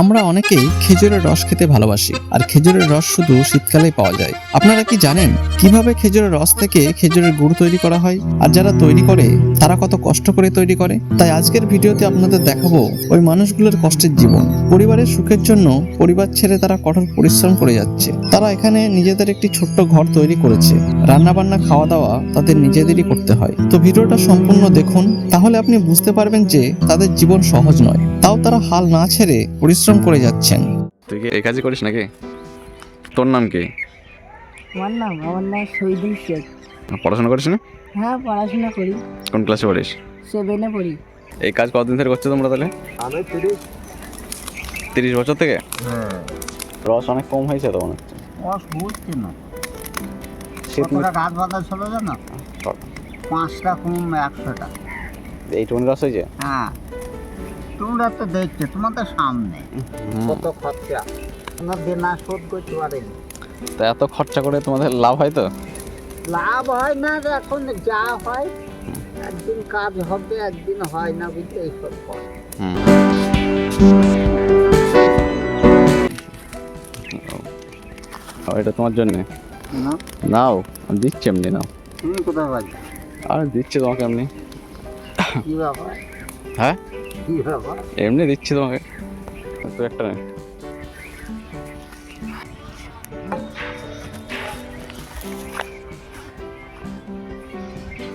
আমরা অনেকেই খেজুরের রস খেতে ভালোবাসি, আর খেজুরের রস শুধু শীতকালেই পাওয়া যায়। আপনারা কি জানেন কীভাবে খেজুরের রস থেকে খেজুরের গুড় তৈরি করা হয়? আর যারা তৈরি করে, তারা কত কষ্ট করে তৈরি করে? তাই আজকের ভিডিওতে আপনাদের দেখাবো ওই মানুষগুলোর কষ্টের জীবন। পরিবারের সুখের জন্য পরিবার ছেড়ে তারা কঠোর পরিশ্রম করে যাচ্ছে। তারা এখানে নিজেদের একটি ছোট্ট ঘর তৈরি করেছে। রান্না বান্না খাওয়া দাওয়া তাদের নিজেদেরই করতে হয়। তো ভিডিওটা সম্পূর্ণ দেখুন, তাহলে আপনি বুঝতে পারবেন যে তাদের জীবন সহজ নয়। তাও তারা হাল না ছেড়ে পরিশ্রম করে যাচ্ছেন। তুই কি এই কাজই করিস নাকি? তোর নাম কি? আমার নাম আমার নাম শহীদুল শেখ। পড়াশোনা করিস না? হ্যাঁ পড়াশোনা করি। কোন ক্লাসে পড়িস? সেভেনে পড়ি। এই কাজ কতদিন ধরে করছ তোমরা তাহলে? আমি তিরিশ। তিরিশ বছর থেকে? হ্যাঁ। রস অনেক কম হয়েছে তো মনে হচ্ছে। বস বুঝছি না। কতটা গাছ বাঁধা ছিল জানো? পাঁচটা কম একশোটা। এইটুকুনি রস হয়েছে? হ্যাঁ। তোমরা তো দেখছ তোমাদের সামনে। কত খরচা? তোমরা দেনা শোধ করতে পারেনি। তা এত খরচা করে তোমাদের লাভ হয় তো? লাভ হয় না যে এখন যা হয় একদিন কাজ হবে একদিন হয় না বুঝলে এইসব। এটা তোমার জন্যে? না। নাও দিচ্ছি এমনি নাও। কোথায় আর দিচ্ছি তোমাকে এমনি। হ্যাঁ? এমনি দিচ্ছি তোমাকে। তো একটা নে।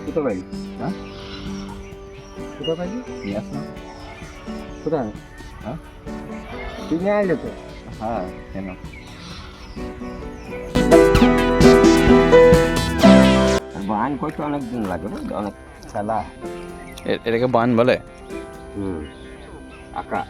কোথায় পাই হ্যাঁ? কোথায় পাই নিয়ে আস না কোথায়? হ্যাঁ? তুই নিয়ে আইলে তো। হ্যাঁ কেন? বান করতে অনেক দিন লাগে অনেক খেলা। এটাকে বান বলে? আঁকা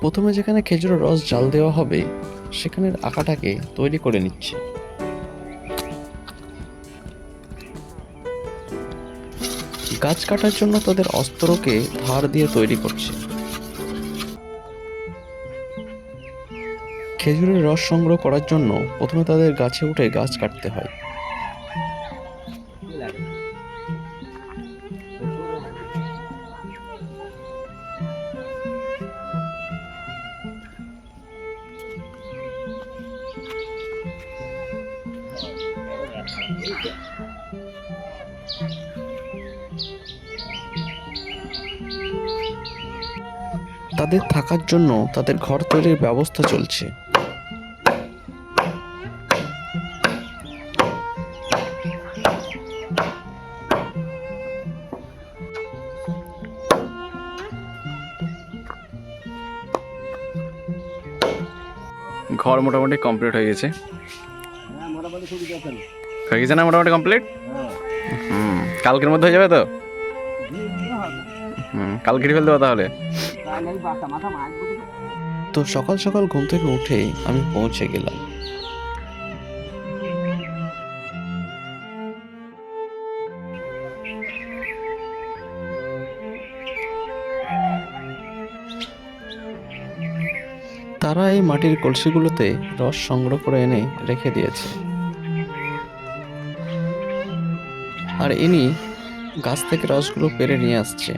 প্রথমে যেখানে খেজুরের রস জাল দেওয়া হবে, সেখানের আঁকাটাকে তৈরি করে নিচ্ছে। গাছ কাটার জন্য তাদের অস্ত্রকে ধার দিয়ে তৈরি করছে। খেজুরের রস সংগ্রহ করার জন্য প্রথমে তাদের গাছে উঠে গাছ কাটতে হয়। তাদের থাকার জন্য তাদের ঘর তৈরির ব্যবস্থা চলছে। মোটামুটি কমপ্লিট হয়ে গেছে। হয়ে গেছে না মোটামুটি কমপ্লিট হুম কালকের মধ্যে হয়ে যাবে তো? হুম কাল ঘিরে ফেলতে তাহলে? তো সকাল সকাল ঘুম থেকে উঠেই আমি পৌঁছে গেলাম। তারা এই মাটির কলসিগুলোতে রস সংগ্রহ করে এনে রেখে দিয়েছে। আর ইনি গাছ থেকে রসগুলো পেরে নিয়ে আসছে।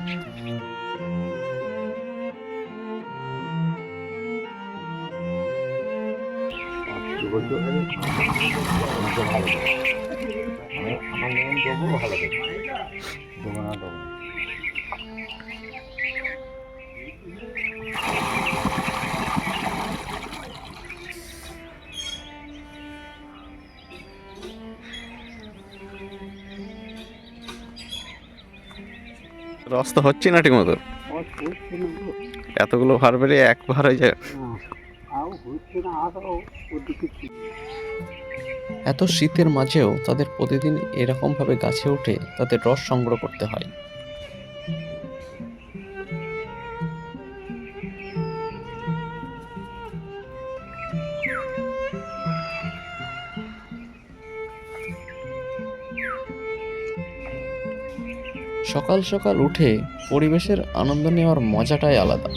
রস তো হচ্ছে না ঠিক মতো? এতগুলো ভার বেড়ে এক ভার হয়ে যায়। এত শীতের মাঝেও তাদের প্রতিদিন এরকমভাবে গাছে উঠে তাদের রস সংগ্রহ করতে হয়। সকাল সকাল উঠে পরিবেশের আনন্দ নেওয়ার মজাটাই আলাদা।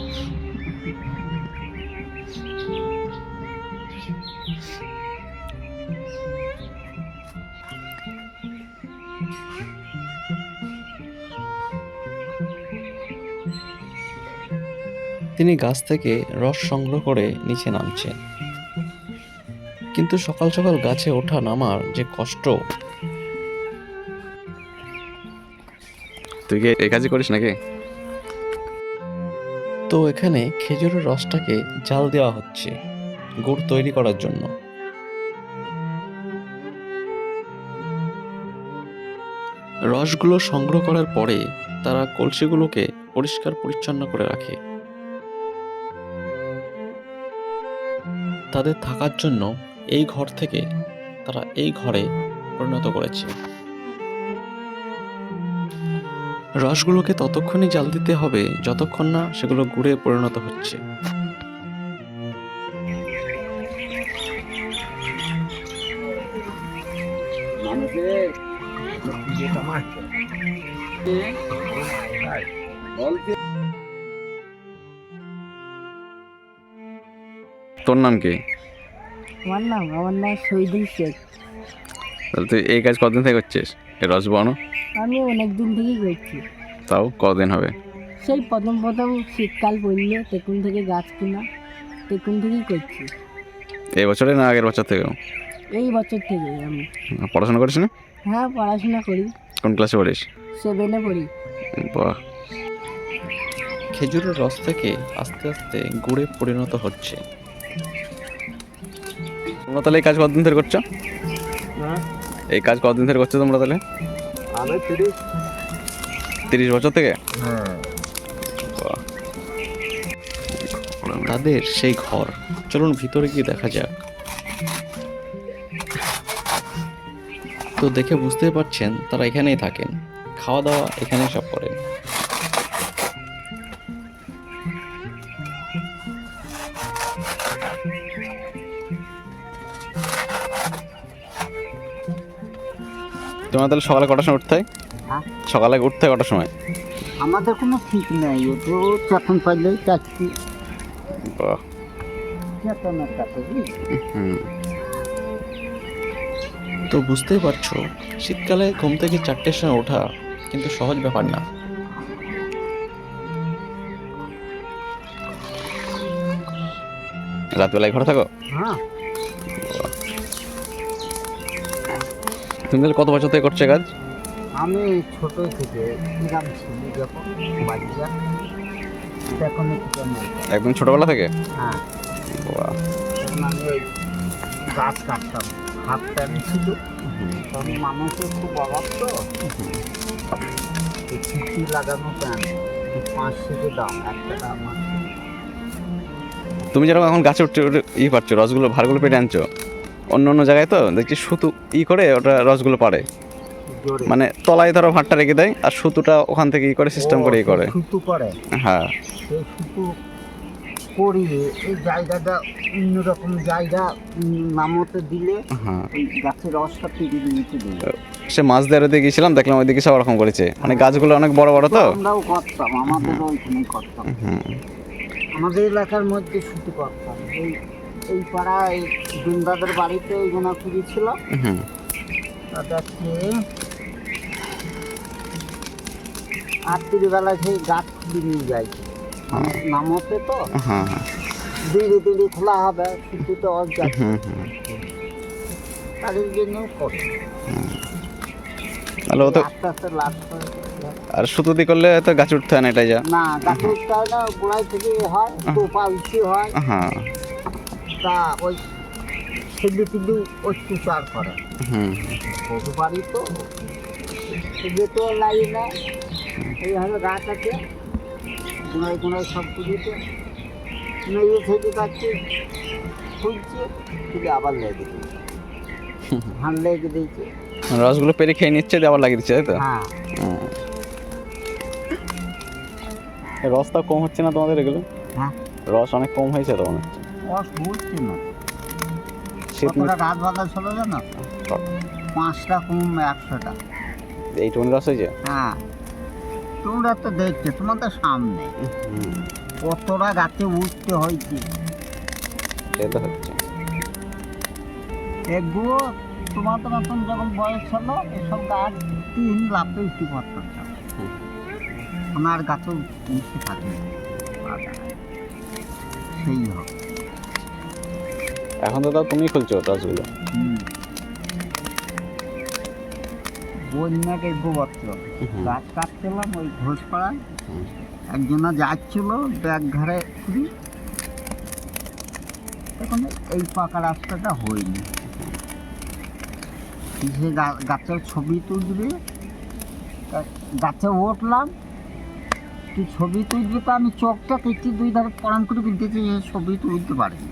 তিনি গাছ থেকে রস সংগ্রহ করে নিচে নামছেন। কিন্তু সকাল সকাল গাছে ওঠা নামার যে কষ্ট তুই কি এই কাজই করিস নাকি? তো এখানে খেজুরের রসটাকে জাল দেওয়া হচ্ছে, গুড় তৈরি করার জন্য। রসগুলো সংগ্রহ করার পরে তারা কলসিগুলোকে পরিষ্কার পরিচ্ছন্ন করে রাখে। তাদের থাকার জন্য এই ঘর থেকে তারা এই ঘরে পরিণত করেছে। রসগুলোকে ততক্ষণই জাল দিতে হবে যতক্ষণ না সেগুলো গুড়ে পরিণত হচ্ছে। তোর নাম কি? আমার নাম আমার নাম শহীদুল শেখ। তাহলে তুই এই কাজ কদিন থেকে করছিস? এই রস বানো আমি অনেক দিন থেকেই করছি তাও কদিন হবে? সেই প্রথম প্রথম শীতকাল পড়লে তেকুন থেকে গাছ কিনা তেকুন থেকেই করছি। এই বছরে না আগের বছর থেকেও? এই বছর থেকে আমি। পড়াশোনা করিস না? হ্যাঁ পড়াশোনা করি। কোন ক্লাসে পড়িস? সেভেনে পড়ি। বাহ। খেজুরের রস থেকে আস্তে আস্তে গুড়ে পরিণত হচ্ছে। তোমরা তাহলে এই কাজ কতদিন ধরে করছ? এই কাজ কতদিন ধরে করছ তোমরা তাহলে? তিরিশ বছর থেকে? হ্যাঁ। তাদের সেই ঘর। চলুন ভিতরে গিয়ে দেখা যাক। তো দেখে বুঝতে পারছেন তারা এখানেই থাকেন। খাওয়া দাওয়া এখানেই সব করেন তোমরা তাহলে সকালে কটার সময় উঠতে? হয়। হ্যাঁ? সকালে উঠতে হয় কটার সময়? আমাদের কোনো ঠিক নেই ও তো যখন পাইলেই চাচ্ছি বাহ। হুম। তো বুঝতেই পারছ শীতকালে ঘুম থেকে চারটের সময় ওঠা কিন্তু সহজ ব্যাপার না। রাতবেলায় ঘরে থাকো? হ্যাঁ। তুমি তাহলে কত বছর থেকে করছ কাজ? আমি ছোট থেকে গ্রাম ছিল যখন বাচ্চা আমি একদম ছোটবেলা থেকে? হ্যাঁ। ওই গাছ কাটতাম হাত প্যান্ট ছিল। তখন মানুষের খুব অভাব তো। চিঠি লাগানো প্যান্ট পাঁচ থেকে দাম একটা দাম আছে। তুমি যেরকম এখন গাছে উঠছে উঠে ই পাচ্ছ রসগুলো ভারগুলো পেটে আনছো অন্য অন্য জায়গায় তো দেখছি সুতো ই করে ওটা রসগুলো পারে মানে তলায় ধরো ভাতটা রেখে দেয় আর সুতোটা ওখান থেকে ই করে সিস্টেম করে ই করে। সুতু করে হ্যাঁ। সুতু করিয়ে এই জায়গাটা অন্যরকম জায়গা নামতে দিলে হ্যাঁ। গাছের রসটা পিড়ি নিচে দিলে সে মাছ দেওয়ার দিকে গেছিলাম দেখলাম ওইদিকে সব রকম করেছে। মানে গাছগুলো অনেক বড় বড় তো। আমরাও করতাম আমাদের ওইখানে করতাম। আমাদের এলাকার মধ্যে শুধু করতাম এই এই পাড়ায় দিনদাদের বাড়িতে ওই গোনাপুরি ছিল। হুম। তাদেরকে রাত্রিবেলা সেই গাছ নিয়ে যায়। মানে নামতে তো? হ্যাঁ হ্যাঁ। দিড়ি দিড়ি খোলা হবে শুধু তো অজ্ঞাত তাদের জন্য করে তাহলে ও তো আস্তে আস্তে লাভ আর সুতো দিয়ে করলে তো গাছ উঠতে হয় না এটাই যা। না গাছে উঠতে হয় না গোড়ায় থেকে হয়। টোপা উঁচু হয়। হ্যাঁ। তা ওই ছেলে পিলু অত্যাচার করে। বধু বাড়ি তো ছেলে তো লাই না। এইভাবে গাছ আছে গুঁড়ায় গুঁড়ায় সব পুজোতে মেয়ে থেকে যাচ্ছে খুলছে তুলে আবার লেগে দিয়েছে। ধান লেগে দিয়েছে। রসগুলো পেরে খেয়ে নিচ্ছে আবার লাগিয়ে দিচ্ছে তাই তো? হ্যাঁ। রসটা কম হচ্ছে না তোমাদের এগুলো? হ্যাঁ। রস অনেক কম হয়েছে তো মনে হচ্ছে বুঝছি না। কতটা গাছ বাঁধা ছিল জানো? পাঁচটা কম একশোটা। এইটুকুনি রস হয়েছে হ্যাঁ। তোমরা তো দেখছ তোমাদের সামনে। কতটা গাছে উঠতে হয়েছে। সে তো হচ্ছে। এগুলো তোমাদের মতন যখন বয়স হলো এসব গাছ তিন লাভে উঠতে পারতাম আমার গাছও উঠতে পারবে সেই হবে। এখন তো তাও তুমি খুলছো রসগুলো হুম। বন্যা দেখব বছর গাছ কাটছিলাম ওই ঘোষপাড়ায়। একজনা যাচ্ছিল ব্যাগ ঘাড়ে খুবই এখন এই পাকা রাস্তাটা হয়নি। সে গাছের ছবি তুলবে গাছে উঠলাম তুই ছবি তুলবি তো আমি চোখটা কেটে দুই ধারে পড়ান করে এই ছবি তুলতে পারিনি।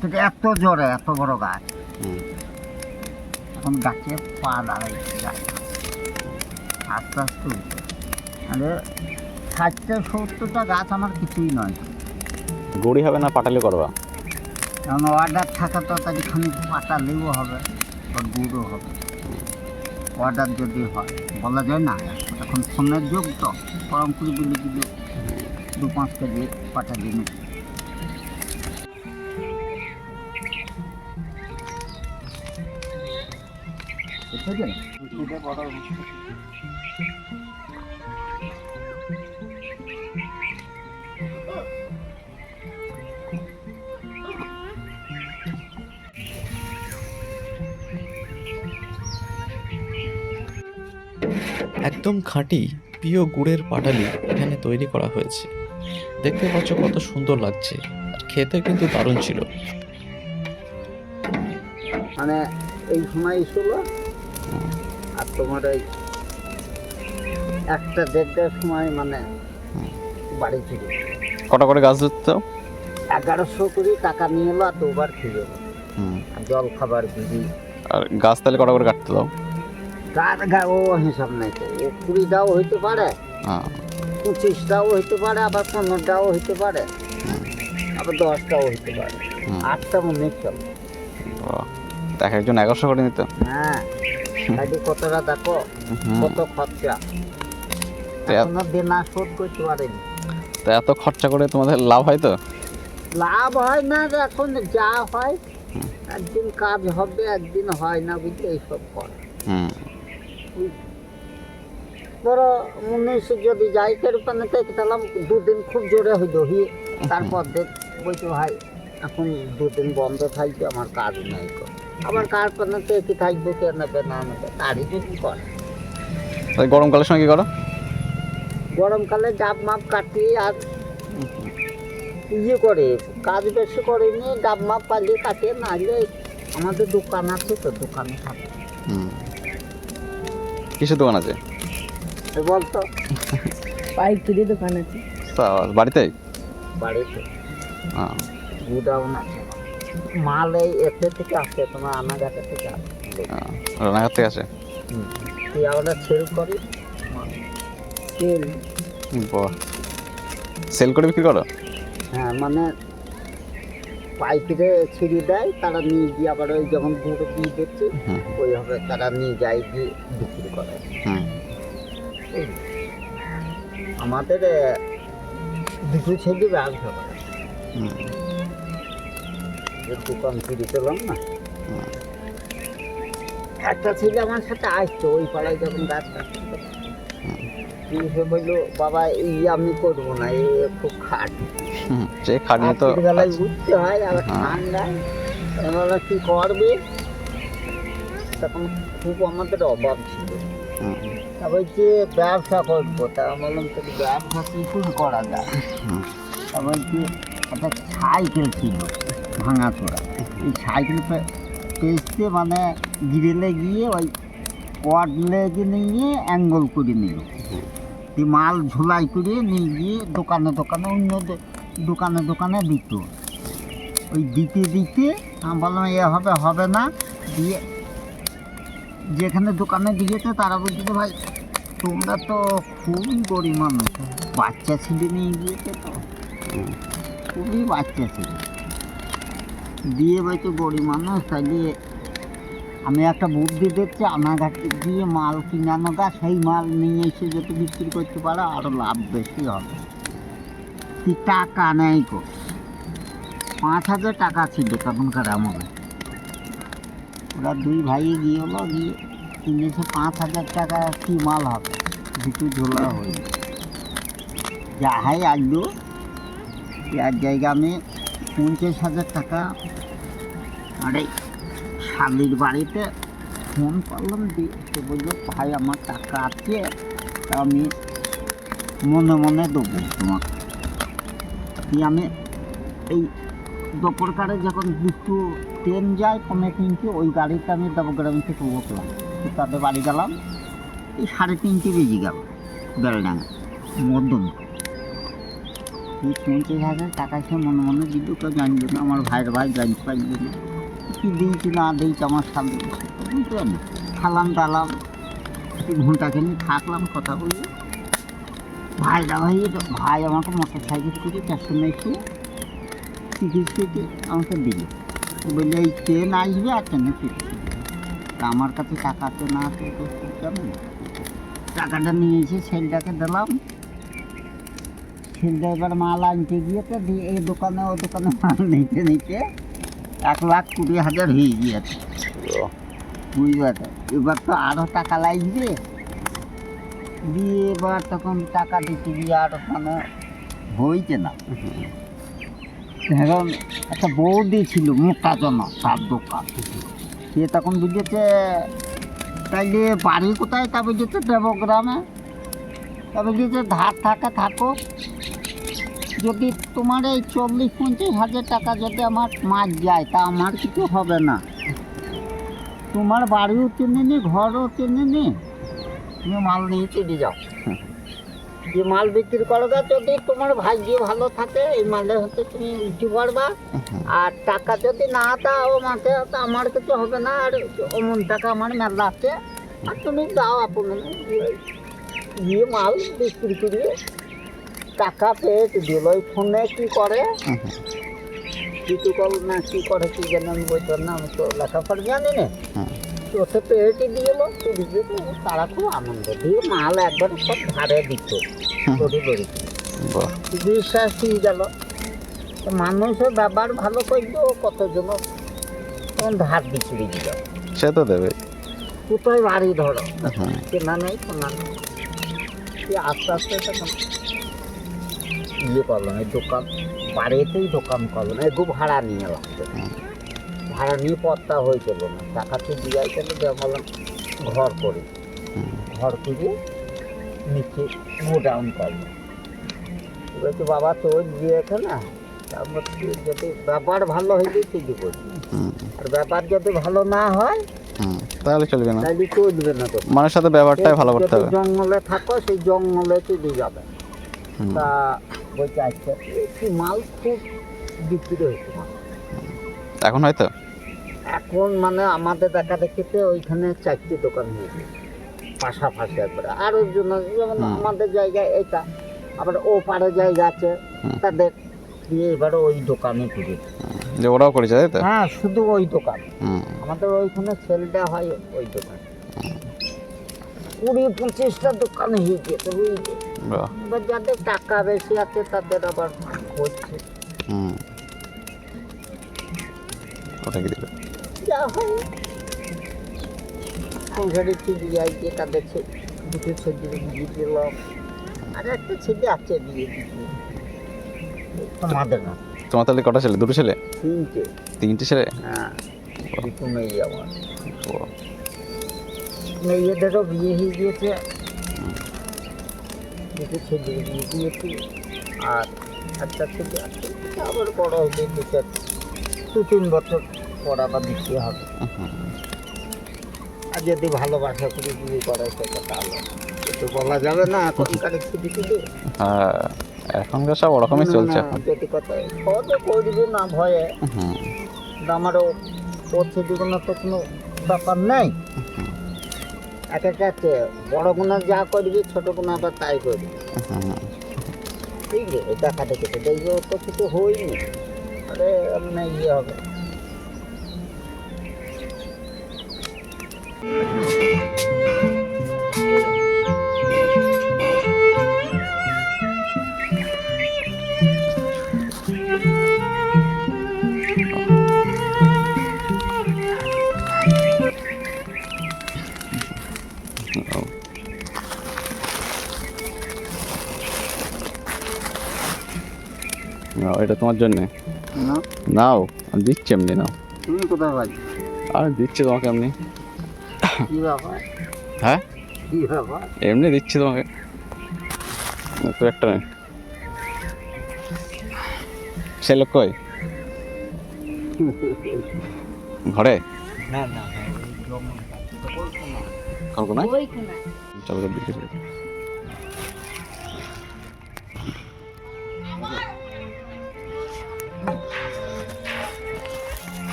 সেটা এত জোরে এত বড় গাছ। এখন গাছে পা দাঁড়াইছে গাছ আস্তে আস্তে। উঠে আরে ষাটটা সত্তরটা গাছ আমার কিছুই নয়। গুড়ি হবে না পাটালি করবা? কারণ অর্ডার থাকা তো তাদের খানিক পাটালেও হবে বা হবে। অর্ডার যদি হয় বলা যায় না এখন ফোনের যুগ তো গরম করে দিলে দিলে দু পাঁচ কেজি একদম খাঁটি প্রিয় গুড়ের পাটালি এখানে তৈরি করা হয়েছে। দেখতে পাচ্ছ কত সুন্দর লাগছে। আর খেতে কিন্তু দারুণ ছিল। মানে এই সময় তোমার ওই একটা দেড়টার সময় মানে বাড়ি ফিরে কটা করে গাছ ধরতো এগারোশো করে টাকা নিয়ে এলো আর দুবার আর জল খাবার বিড়ি। আর গাছ তাহলে কটা করে কাটতে দাও? তার গা ও হিসাব নাই তো। ও কুড়িটাও হইতে পারে হ্যাঁ। পঁচিশটাও হইতে পারে আবার পনেরোটাও হইতে পারে আবার দশটাও হইতে পারে। আটটা মনে চল। এক একজন এগারোশো করে নিত হ্যাঁ কতটা দেখো। কত খরচা। এখনও দেনা শোধ করতে পারেনি। তা এত খরচা করে তোমাদের লাভ হয় তো? লাভ হয় না এখন যা হয় একদিন কাজ হবে একদিন হয় না বুঝলে এইসব করে। হুম। বড় উনিশ যদি যাই কেরপানে দেখতাম দুদিন খুব জোরে হইল হি। তারপর দেখ বলছি ভাই এখন দুদিন বন্ধ থাকবে আমার কাজ নাই আবার কার পানে তো কি থাকবে কে নেবে না নেবে তারই যদি করে? তাই গরমকালের কি করো। গরমকালে ডাব মাপ কাটি আর ইয়ে করে কাজ বেশি করেনি ডাব মাপ পালিয়ে কাটে নাহলে আমাদের দোকান আছে তো দোকানে থাকে। কিসের দোকান আছে? এ বলতো। পাইকারি দোকান আছে। বাড়িতে? বাড়িতে। হ্যাঁ আছে। মাল এই এতে থেকে আসে তোমার আনাঘাটা থেকে আসে। রানাঘাট থেকে আসে? তুই আমরা সেল করি সেল সেল করে বিক্রি করো? হ্যাঁ মানে পাইকারে ছিঁড়ে দেয় তারা নিয়ে গিয়ে আবার ওই যখন গুঁড়ো দিয়ে দিচ্ছে ওইভাবে তারা নিয়ে যায় গিয়ে বিক্রি করে। আমাদের দুটো ছেলে ব্যবসা করে। যে দোকান ফিরে পেলাম না। একটা ছেলে আমার সাথে আসতো ওই পাড়ায় যখন গাছ কাটতে সে বলল বাবা এই আমি করব না এই খুব খাট। সে খাটনি তো বেলায় উঠতে হয় আর হ্যাঁ। ঠান্ডায়। এবার কি করবে? তখন খুব আমাদের অভাব ছিল। হুম। তা বলছি ব্যবসা করব। তা বললাম তো ব্যবসা কি করে করা যায় হুম। তা বলছি একটা সাইকেল ছিল ভাঙা চোরা এই সাইকেল পেস্টে মানে গিরেলে গিয়ে ওই ওয়ার্ড লেগে নিয়ে অ্যাঙ্গল করে নিল। এই মাল ঝুলাই করে নিয়ে গিয়ে দোকানে দোকানে অন্য দোকানে দোকানে দিত। ওই দিতে দিতে আমি বললাম, এ হবে হবে না। দিয়ে যেখানে দোকানে দিয়েছে তারা বলছে ভাই, তোমরা তো খুবই গরিব মানুষ। বাচ্চা ছেলে নিয়ে গিয়েছে তো। খুবই বাচ্চা ছেলে। দিয়ে বলছে গরিব মানুষ, তাইলে আমি একটা বুদ্ধি দেখছি, আনাঘাটে গিয়ে মাল কিনানো গা, সেই মাল নিয়ে এসে যদি বিক্রি করতে পারো আরও লাভ বেশি হবে। কি টাকা নেই গো? পাঁচ হাজার টাকা ছিল তখনকার আমলে। ওরা দুই ভাই গিয়ে হলো, গিয়ে কিনেছে পাঁচ হাজার টাকা, কি মাল হবে? দুটো ঝোলা হয়ে যাহাই আসলো এক জায়গা আমি পঞ্চাশ হাজার টাকা। আরে শালির বাড়িতে ফোন করলাম দিয়ে সে বলল, ভাই, আমার টাকা আছে, তা আমি মনে মনে দেবো তোমাকে। দিয়ে আমি এই দুপুরকারে যখন দুটো ট্রেন যায়, কমে তিনটে, ওই গাড়িতে আমি দেবগ্রাম থেকে উঠলাম। তাদের বাড়ি গেলাম, এই সাড়ে তিনটে বেজে গেল বেলডাঙ্গা মধ্যম এই পঞ্চাশ টাকা সে মনে মনে দিল কেউ জানবে না, আমার ভাইয়ের ভাই জানতে পারবে না। কি দিয়েছি না দিয়েছি আমার সামনে বুঝতে পারি খালাম দালাম ঘন্টাখানি থাকলাম, কথা বলি ভাইরা ভাই ভাই আমাকে মোটর সাইকেল করে চারশো মেয়েছে টিকিট কেটে আমাকে দিল। বললে, এই ট্রেন আসবে আর ট্রেনে ফিরে তা আমার কাছে টাকা তো না কেমন টাকাটা নিয়ে এসে ছেলেটাকে দিলাম। ছেলেটা এবার মাল আনতে গিয়ে তো দিয়ে এই দোকানে ও দোকানে মাল নিতে নিতে এক লাখ কুড়ি হাজার হয়ে গিয়েছে। বুঝতে এবার তো আরও টাকা লাগবে। দিয়ে এবার তখন টাকা দিতে গিয়ে আর মানে হইছে না। এখন একটা বৌদি ছিল মোটা জনা তার দোকান। সে তখন বুঝেছে তাইলে বাড়ি কোথায়? তা বুঝেছে দেবগ্রামে। তা বুঝেছে ধার থাকে থাকো যদি তোমার এই চল্লিশ পঞ্চাশ হাজার টাকা যদি আমার মাছ যায়, তা আমার কিছু হবে না। তোমার বাড়িও কিনে নি, ঘরও কিনে নি। তুমি মাল নিয়ে চলে যাও। যে মাল বিক্রি করবে যদি তোমার ভাগ্য ভালো থাকে, এই মালে হতে তুমি উঠতে পারবা। আর টাকা যদি না দাও তা আমার কিছু হবে না, আর অমন টাকা আমার মেলা আছে। আর তুমি দাও আপন গিয়ে মাল বিক্রি করিয়ে টাকা পেয়ে দিল ফোনে কি করে? কিছু কল না কি করে কি যেন আমি বলতাম না আমি তো লেখাপড়া জানি না। ওতে পেয়েটি দিয়ে চুরি দিয়ে তারা খুব আনন্দ দিয়ে মাল একবার সব ধারে দিত তরি বড়ি বিশ্বাস দিয়ে গেল। মানুষের ব্যবহার ভালো করল কতজন তখন ধার বিক্রি দিল? সে তো দেবে। কোথায় বাড়ি ধরো? কেনা নেই কোনা নেই। আস্তে আস্তে তখন ইয়ে করলাম এই দোকান বাড়িতেই দোকান করলাম একটু ভাড়া নিয়ে লাগতো ভাড়া নিয়ে পত্তা হয়েছিল না টাকা তো দিয়ে গেল ভাবলাম ঘর করি। ঘর করে নিচে গোডাউন এবার তো বাবা তো দিয়েছে না তারপর যদি ব্যাপার ভালো হইলে করবি। আর ব্যাপার যদি ভালো না হয় তাহলে চলবে না। তাহলে চলবে না তো। মানুষের সাথে ভালো করতে হবে। জঙ্গলে থাকো সেই জঙ্গলে চলে যাবে। তা বলছে আচ্ছা একটু মাল খুব বিক্রি হয়েছে এখন হয়তো? এখন মানে আমাদের দেখা দেখিতে ওইখানে চারটি দোকান হয়েছে পাশাপাশি একবারে। আর ওর জন্য যেমন আমাদের জায়গায় এটা আবার ও পারে জায়গা আছে তাদের দিয়ে এবারে ওই দোকানে ঘুরে যে ওরাও করেছে তাই তো? হ্যাঁ শুধু ওই দোকান। আমাদের ওইখানে সেলটা হয় ওই দোকান। কুড়ি পঁচিশটা দোকান হয়ে গেছে বুঝলি এবার যাদের টাকা বেশি আছে তাদের আবার হচ্ছে হুম। ওটা কি দিল? সংসারে ছেলে যাইছে তাদের দুটো ছেলে বিয়ে দিলাম। আর একটা ছেলে আছে বিয়ে দিতে। তোমাদের না তোমার তাহলে কটা ছেলে? দুটো ছেলে? তিনটে। তিনটে ছেলে? হ্যাঁ মেয়ে আমার। মেয়েদেরও বিয়ে হয়ে গিয়েছে। দুটো ছেলে দিয়েছি আর একটা আছে। সেটা আবার বড় হলে দু চার দু তিন বছর পর আবার দিতে হবে। আর যদি ভালোবাসা করে বিয়ে করে সেটা তাহলে তো বলা যাবে না এখনকার ছুটি ছুটি হ্যাঁ এখনকার সব ওরকমই চলছে এখন। কথা সহজে না ভয়ে। আমারও ছুটিগুলো তো কোনো ব্যাপার নেই। এক একটা বড় গুণা যা করবি ছোট গুণা আবার তাই করবি। হুম, ঠিক আছে দেখা দেখেছে দেখবে ওর তো কিছু হয়নি আরে মানে ইয়ে হবে এটা তোমার জন্যে। না। নাও আমি দিচ্ছি এমনি নাও। তুমি কোথায় বাড়ি আর দিচ্ছি তোমাকে এমনি। কি ব্যাপার? হ্যাঁ? কি ব্যাপার? এমনি দিচ্ছি তোমাকে। তো একটা নে। সে লোক কই? ঘরে? না না কল্পনা ওই কোনা চলো তো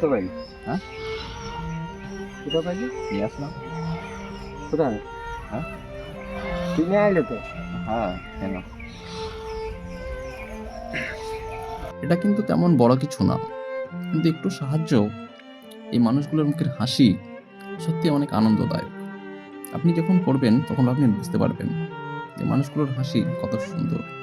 কোথায় হ্যাঁ? কোথায় বাড়ি নিয়ে আসলাম কোথায়? হ্যাঁ? তুমি আইলে তো। হ্যাঁ কেন? এটা কিন্তু তেমন বড় কিছু না। কিন্তু একটু সাহায্য এই মানুষগুলোর মুখের হাসি সত্যি অনেক আনন্দদায়ক। আপনি যখন করবেন তখন আপনি বুঝতে পারবেন যে মানুষগুলোর হাসি কত সুন্দর।